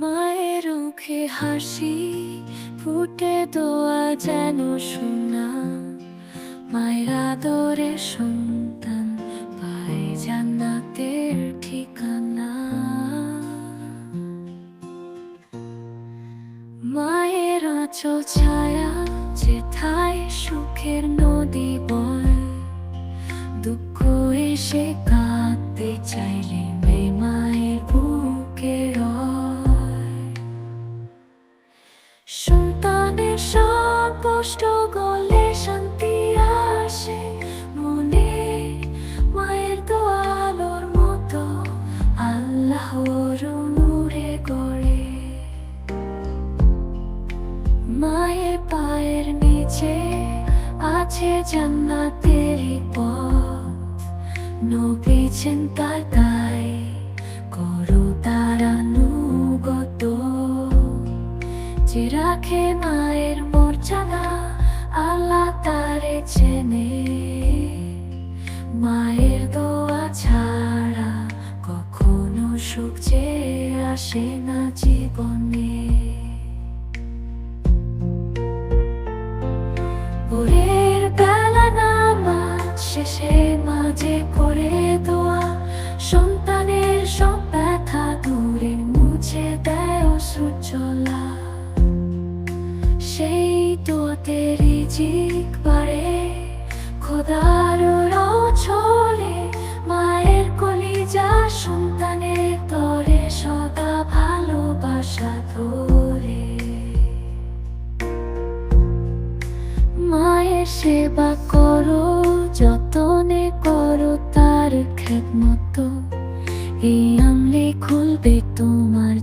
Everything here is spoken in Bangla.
মায়ের মুখে হাসি, ফুটে দোয়া যেন শোনা। মায়ের আদরে সন্তান পায় জান্নাতের ঠিকানা। মায়ের আঁচল ছায়া, যেথায় সুখের নদী শান্তি আসে মায়ের দোয়ালোর মতো আল্লাহর নূরে গড়ে। মায়ের পায়ের নিচে আছে জান্নাতের পথ। নবী চিন্তার তাই করো তারা মায়ের আসে না জীবনে ভোরের বেলা নামাজ শেষে মাঝে করে দোয়া সন্তানের সব ব্যথা দূরে মুছে দেয় অসুচলা সেই দোয়াতে রিজিক বাড়ে খোদার চলে ধরে মায়ের সেবা করো যতনে করো তার খেত মতো এই আমলে খুলবে তোমার